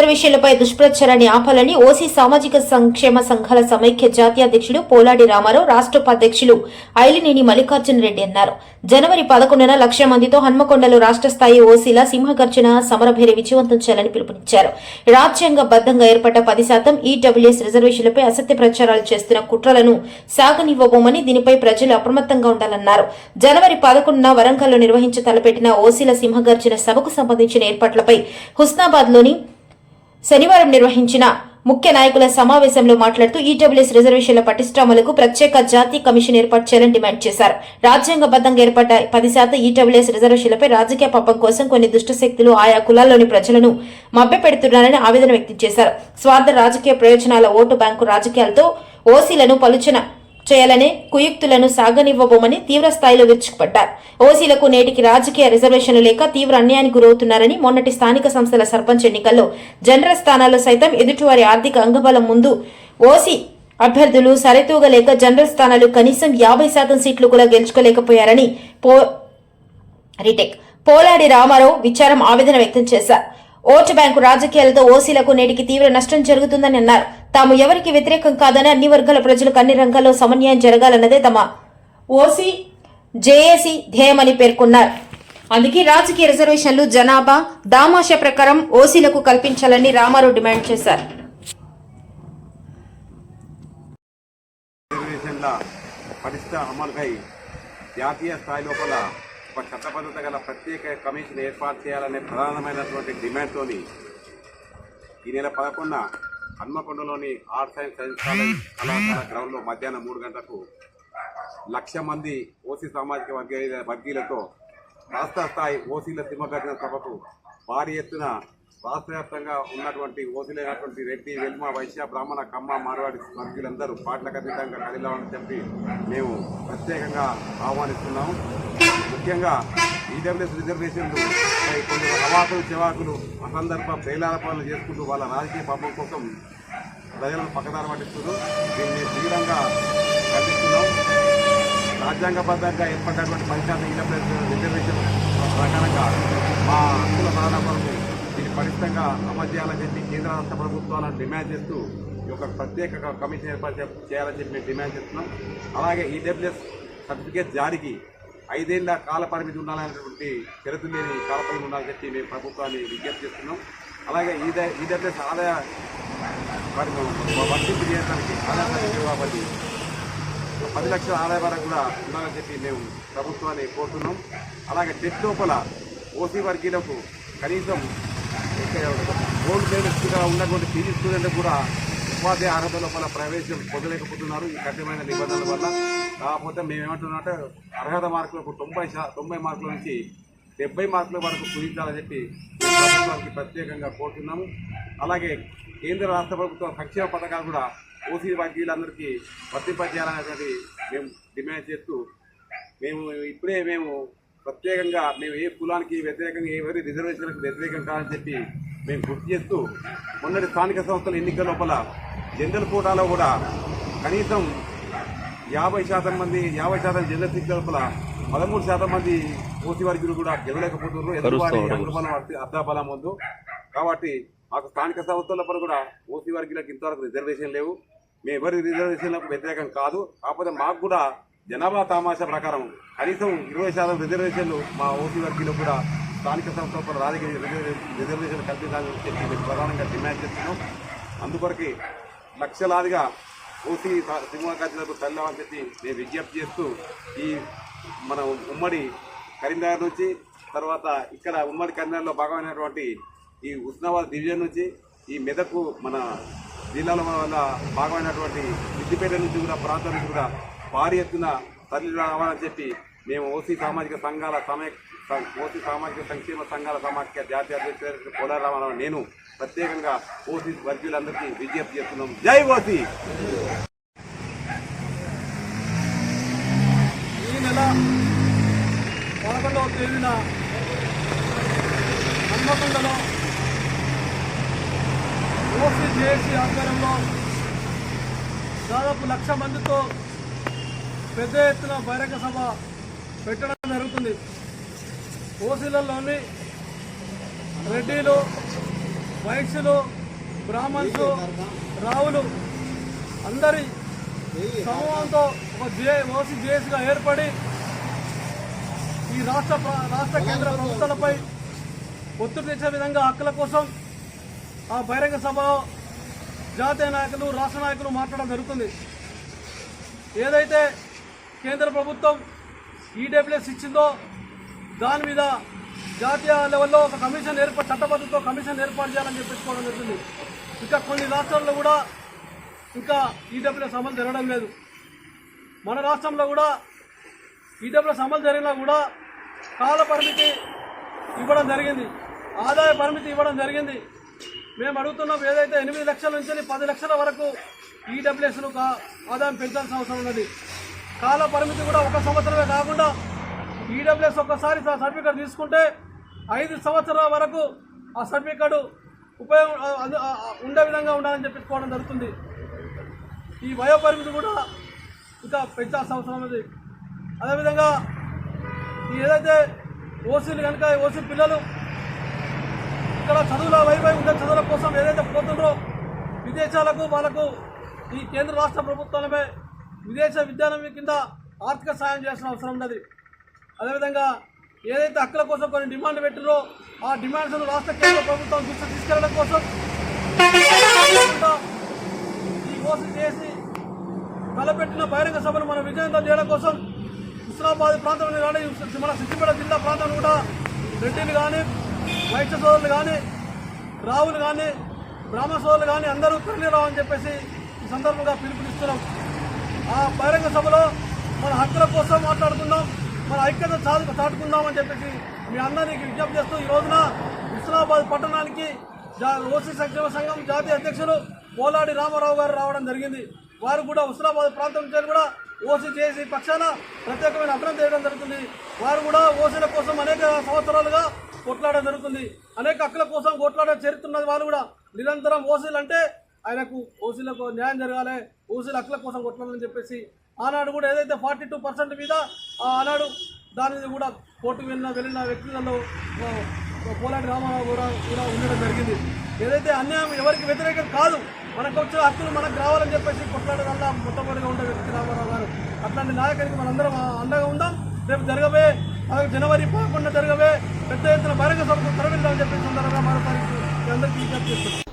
రిజర్వేషన్లపై దుష్ప్రచారాన్ని ఆపాలని ఓసీ సామాజిక సంక్షేమ సంఘాల సమైక్య జాతీయ అధ్యక్షుడు పోలాడి రామారావు రాష్ట్ర ఉపాధ్యక్షులు ఐలినేని మల్లికార్జున రెడ్డి అన్నారు. జనవరి పదకొండున లక్ష మందితో హన్మకొండలో రాష్ట్ర స్థాయి ఓసీల సింహగర్జన సమరభేరి విజయవంతం చేయాలని పిలుపునిచ్చారు. రాజ్యాంగబద్దంగా ఏర్పడ్డ పది శాతం ఈడబ్ల్యూఎస్ రిజర్వేషన్లపై అసత్య ప్రచారాలు చేస్తున్న కుట్రలను సాగనివ్వబోమని దీనిపై ప్రజలు అప్రమత్తంగా ఉండాలన్నారు. జనవరి పదకొండున వరంగల్లో నిర్వహించి తలపెట్టిన ఓసీల సింహగర్జన సభకు సంబంధించిన ఏర్పాట్లపై హుస్నాబాద్లోని శనివారం నిర్వహించిన ముఖ్య నాయకుల సమావేశంలో మాట్లాడుతూ ఈడబ్ల్యూఎస్ రిజర్వేషన్ల పటిష్టామలకు ప్రత్యేక జాతీయ కమిషన్ ఏర్పాటు చేయాలని డిమాండ్ చేశారు. రాజ్యాంగబద్దంగా ఏర్పడ్డ పది శాతం ఈడబ్ల్యూఎస్ రిజర్వేషన్లపై రాజకీయ పాపం కోసం కొన్ని దుష్ట శక్తులు ఆయా కులాల్లోని ప్రజలను మభ్యపెడుతున్నారని ఆవేదన వ్యక్తం చేశారు. స్వార్థ రాజకీయ ప్రయోజనాల ఓటు బ్యాంకు రాజకీయాలతో ఓసీలను పలుచన చేయాలనే కుయుక్తులను సాగనివ్వబోమని తీవ్ర స్థాయిలో విరుచుకుపడ్డారు. ఓసీలకు నేటికి రాజకీయ రిజర్వేషన్లు లేక తీవ్ర అన్యాయానికి గురవుతున్నారని మొన్నటి స్థానిక సంస్థల సర్పంచ్ ఎన్నికల్లో జనరల్ స్థానాల్లో సైతం ఎదుటివారి ఆర్థిక అంగబలం ముందు ఓసీ అభ్యర్థులు సరితూగలేక జనరల్ స్థానాలు కనీసం యాభై శాతం సీట్లు కూడా గెలుచుకోలేకపోయారని పో రిటెక్. పోలాడి రామారావు విచారం ఆవేదన వ్యక్తం చేశారు. ఓటు బ్యాంకు రాజకీయాలతో ఓసీలకు నేటికి తీవ్ర నష్టం జరుగుతుందని అన్నారు. తాము ఎవరికి వ్యతిరేకం కాదని అన్ని వర్గాల ప్రజలకు అన్ని రంగాల్లో సమన్యాయం జరగాలన్నదే తమ ఓసీ జేఏసీ ధ్యేయమని పేర్కొన్నారు. అందుకే రాజకీయ రిజర్వేషన్లు జనాభా దామాష ప్రకారం ఓసీలకు కల్పించాలని రామారావు డిమాండ్ చేశారు. అమలుకై జాతీయ స్థాయి లోపల ఒక చట్టబద్ధత గల ప్రత్యేక కమిషన్ ఏర్పాటు చేయాలనే ప్రధానమైనటువంటి డిమాండ్తోని ఈ నెల పదకొండున హన్మకొండలోని ఆర్ట్స్ అండ్ సైన్స్ కాలేజ్ కళాశాల గ్రౌండ్లో మధ్యాహ్నం మూడు గంటలకు లక్ష మంది ఓసీ సామాజిక వర్గ వర్గీయులతో రాష్ట్ర స్థాయి ఓసీల సింహఘటన సభకు భారీ ఎత్తున రాష్ట్ర వ్యాప్తంగా ఉన్నటువంటి ఓసీలైనటువంటి రెడ్డి వెల్మ వైశ్య బ్రాహ్మణ కమ్మ మార్వాడి వర్గీయులందరూ పాటలకు అతీతంగా కదిలామని చెప్పి మేము ప్రత్యేకంగా ఆహ్వానిస్తున్నాము ముఖ్యంగా ఈడబ్ల్యూఎస్ రిజర్వేషన్లు కొన్ని అవాకులు చెవాకులు అసందర్భ ప్రేలాపనలు చేసుకుంటూ వాళ్ళ రాజకీయ పాపం కోసం ప్రజలను పక్కదారి పట్టిస్తున్నారు. దీన్ని తీవ్రంగా ఖండిస్తున్నాం. రాజ్యాంగబద్ధంగా ఏర్పడినటువంటి పంచాయతీ ఈడబ్ల్యూఎస్ రిజర్వేషన్ ప్రకారంగా మా హక్కుల సాధనకు దీన్ని పటిష్టంగా అమలు చేయాలని చెప్పి కేంద్ర రాష్ట్ర ప్రభుత్వాలను డిమాండ్ చేస్తూ ఈ యొక్క ప్రత్యేక కమిషన్ ఏర్పాటు చేయాలని చెప్పి మేము డిమాండ్ చేస్తున్నాం. అలాగే ఈడబ్ల్యూఎస్ సర్టిఫికేట్ జారీకి ఐదేళ్ళ కాల పరిమితి ఉండాలనేటువంటి షరతు లేని కాలపరిమితి ఉండాలని చెప్పి మేము ప్రభుత్వాన్ని విజ్ఞప్తి చేస్తున్నాం. అలాగే ఈ ఈడబ్ల్యూఎస్ ఆదాయ వర్తింపు చేయడానికి ఆదాయ కాబట్టి పది లక్షల ఆదాయ వరకు కూడా ఉండాలని చెప్పి మేము ప్రభుత్వాన్ని కోరుతున్నాం. అలాగే టెట్ లోపల ఓసీ వర్గీయులకు కనీసం గోల్డ్ మెడలిస్ట్గా ఉన్నటువంటి పీజీ స్టూడెంట్ కూడా ఉపాధ్యాయ అర్హత లోపల ప్రవేశం పొందలేకపోతున్నారు ఈ కఠినమైన నిబంధనల వల్ల. కాకపోతే మేము ఏమంటున్నామంటే అర్హత మార్కులకు తొంభై శా తొంభై మార్కుల నుంచి డెబ్బై మార్కుల వరకు కుదించాలని చెప్పి ప్రభుత్వానికి ప్రత్యేకంగా కోరుతున్నాము. అలాగే కేంద్ర రాష్ట్ర ప్రభుత్వ సంక్షేమ పథకాలు కూడా ఓసీ వర్గీయులందరికీ వర్తింపజేయాలనేటువంటి మేము డిమాండ్ చేస్తూ మేము ఇప్పుడే మేము ప్రత్యేకంగా మేము ఏ కులానికి వ్యతిరేకంగా ఎవరి రిజర్వేషన్లకు వ్యతిరేకం కాదని చెప్పి మేము గుర్తు చేస్తూ మొన్నటి స్థానిక సంస్థల ఎన్నికల లోపల జనరల్ కోటాలో కూడా కనీసం యాభై శాతం మంది యాభై శాతం జనరల్ సీట్ల లోపల పదమూడు శాతం మంది ఓసీ వర్గీయులు కూడా గెలవలేకపోతున్నారు. ఎదురువారి అగ్రబలం అర్ధాబలం ముందు కాబట్టి మాకు స్థానిక సంస్థల లోపల కూడా ఓసీ వర్గీయులకు ఇంతవరకు రిజర్వేషన్ లేవు. మేము ఎవరి రిజర్వేషన్లకు వ్యతిరేకం కాదు. కాకపోతే మాకు కూడా జనాభా తామాషా ప్రకారం కనీసం ఇరవై శాతం రిజర్వేషన్లు మా ఓసీ వర్గీయులకు కూడా స్థానిక సంస్థల రాజకీయ రిజర్వే- రిజర్వేషన్ కల్పించాలని చెప్పి మేము ప్రధానంగా డిమాండ్ చేస్తున్నాం. అందుకొరకే లక్షలాదిగా ఓసీ సింహగర్జనకు తల్లామని చెప్పి మేము విజ్ఞప్తి చేస్తూ ఈ మన ఉమ్మడి కరీంనగర్ నుంచి తర్వాత ఇక్కడ ఉమ్మడి కరీంనగర్లో భాగమైనటువంటి ఈ ఉస్నాబాద్ డివిజన్ నుంచి ఈ మెదకు మన జిల్లాలో వల్ల భాగమైనటువంటి సిద్దిపేట నుంచి కూడా ప్రాంతం నుంచి కూడా భారీ ఎత్తున తరలి రావాలని చెప్పి మేము ఓసీ సామాజిక సంఘాల సమయ ఓసీ సామాజిక సంక్షేమ సంఘాల సమాఖ్య జాతీయ అధ్యక్షుడు కోలారామారావు నేను ప్రత్యేకంగా ఓసీ వర్గీయులందరికీ విజ్ఞప్తి చేస్తున్నాం. జై ఓసీ! ఈ నెల పదకొండవ తేదీన హన్మకొండలో ఓసీ జేఏసీ ఆధ్వర్యంలో దాదాపు లక్ష మందితో పెద్ద ఎత్తున బహిరంగ సభ పెట్టడం జరుగుతుంది. ఓసీలలోని రెడ్డిలు వైశ్యులు బ్రాహ్మణ్స్ రావులు అందరి సమూహంతో ఒక జే ఓసీ జేఏసీగా ఏర్పడి ఈ రాష్ట్ర రాష్ట్ర కేంద్ర ప్రభుత్వాలపై ఒత్తిడి తెచ్చే విధంగా హక్కుల కోసం ఆ బహిరంగ సభలో జాతీయ నాయకులు రాష్ట్ర నాయకులు మాట్లాడడం జరుగుతుంది. ఏదైతే కేంద్ర ప్రభుత్వం ఈడబ్ల్యూఎస్ ఇచ్చిందో దాని మీద జాతీయ లెవెల్లో ఒక కమిషన్ ఏర్పాటు చట్టబద్ధతో కమిషన్ ఏర్పాటు చేయాలని చెప్పించుకోవడం జరుగుతుంది ఇంకా కొన్ని రాష్ట్రాల్లో కూడా ఇంకా ఈడబ్ల్యూఎస్ అమలు జరగడం లేదు. మన రాష్ట్రంలో కూడా ఈడబ్ల్యూఎస్ అమలు జరిగినా కూడా కాల పరిమితి ఇవ్వడం జరిగింది. ఆదాయ పరిమితి ఇవ్వడం జరిగింది. మేము అడుగుతున్నాం ఏదైతే ఎనిమిది లక్షల నుంచి పది లక్షల వరకు ఈడబ్ల్యూఎస్ను ఆదాయం పెంచాల్సిన అవసరం ఉన్నది. కాల పరిమితి కూడా ఒక సంవత్సరమే కాకుండా ఈడబ్ల్యూఎస్ ఒక్కసారి సర్టిఫికేట్ తీసుకుంటే ఐదు సంవత్సరాల వరకు ఆ సర్టిఫికేట్ ఉపయోగం ఉండే విధంగా ఉండాలని చెప్పుకోవడం జరుగుతుంది. ఈ వయో పరిమితి కూడా ఇంకా పెంచాల్సిన అవసరం ఉంది అదేవిధంగా ఈ ఏదైతే ఓసీలు కనుక ఓసీ పిల్లలు ఇక్కడ చదువుల వైపై ఉండే చదువుల కోసం ఏదైతే పోతుండ్రో విదేశాలకు వాళ్ళకు ఈ కేంద్ర రాష్ట్ర ప్రభుత్వాలపై విదేశ విద్యాలయం కింద ఆర్థిక సాయం చేయాల్సిన అవసరం ఉన్నది. అదేవిధంగా ఏదైతే హక్కుల కోసం కొన్ని డిమాండ్ పెట్టిరో ఆ డిమాండ్స్ను రాష్ట్ర కేంద్ర ప్రభుత్వం దృష్టి తీసుకెళ్ళడం కోసం ఈ కోసం చేసి తలపెట్టిన బహిరంగ సభను మనం విజయంతో చేయడం కోసం హుస్నాబాద్ ప్రాంతంలో కానీ మన సిద్దిపేట జిల్లా ప్రాంతం కూడా రెడ్డిలు కానీ వైద్య సోదరులు కానీ రావులు కానీ బ్రాహ్మణ సోదరులు కానీ అందరూ తరలిరావని చెప్పేసి ఈ సందర్భంగా పిలుపునిస్తున్నాం. ఆ బహిరంగ సభలో మన హక్కుల కోసం మాట్లాడుకుందాం మన ఐక్యత చాలు చాటుకుందాం అని చెప్పేసి మీ అందరికీ విజ్ఞప్తి చేస్తూ ఈ రోజున హుస్నాబాద్ పట్టణానికి జా- ఓసీ సంక్షేమ సంఘం జాతీయ అధ్యక్షులు పోలాడి రామారావు గారు రావడం జరిగింది. వారు కూడా హుస్నాబాద్ ప్రాంతం నుంచి కూడా ఓసీ చేసి పక్షాన ప్రత్యేకమైన అభినందన చేయడం జరుగుతుంది. వారు కూడా ఓసీల కోసం అనేక సంవత్సరాలుగా కొట్లాడడం జరుగుతుంది. అనేక హక్కుల కోసం కొట్లాడే చరిత్ర ఉన్నది వాళ్ళు కూడా. నిరంతరం ఓసీలు అంటే ఆయనకు ఓసీలకు న్యాయం జరగాలి ఓసీల హక్కుల కోసం కొట్లాడాలని చెప్పేసి ఆనాడు కూడా ఏదైతే ఫార్టీ టూ పర్సెంట్ మీద ఆ ఆనాడు దాని మీద కూడా కోర్టు వెళ్ళిన వెళ్ళిన వ్యక్తులలో పోలాటి రామారావు కూడా కూడా ఉండడం జరిగింది. ఏదైతే అన్యాయం ఎవరికి వ్యతిరేకం కాదు మనకు వచ్చిన హక్కులు మనకు రావాలని చెప్పేసి కొట్లాడు వల్ల మొట్టమొదటిగా ఉండే వ్యక్తి రామారావు గారు. అట్లాంటి నాయకునికి మనందరం అండగా ఉందాం. రేపు జరగబోయే జనవరి పదకొండున జరగబోయే పెద్ద ఎత్తున బహిరంగ సభకు తరలిద్దామని చెప్పేసి సందర్భంగా మరోసారి అందరికీ విజ్ఞప్తి చేస్తున్నాం.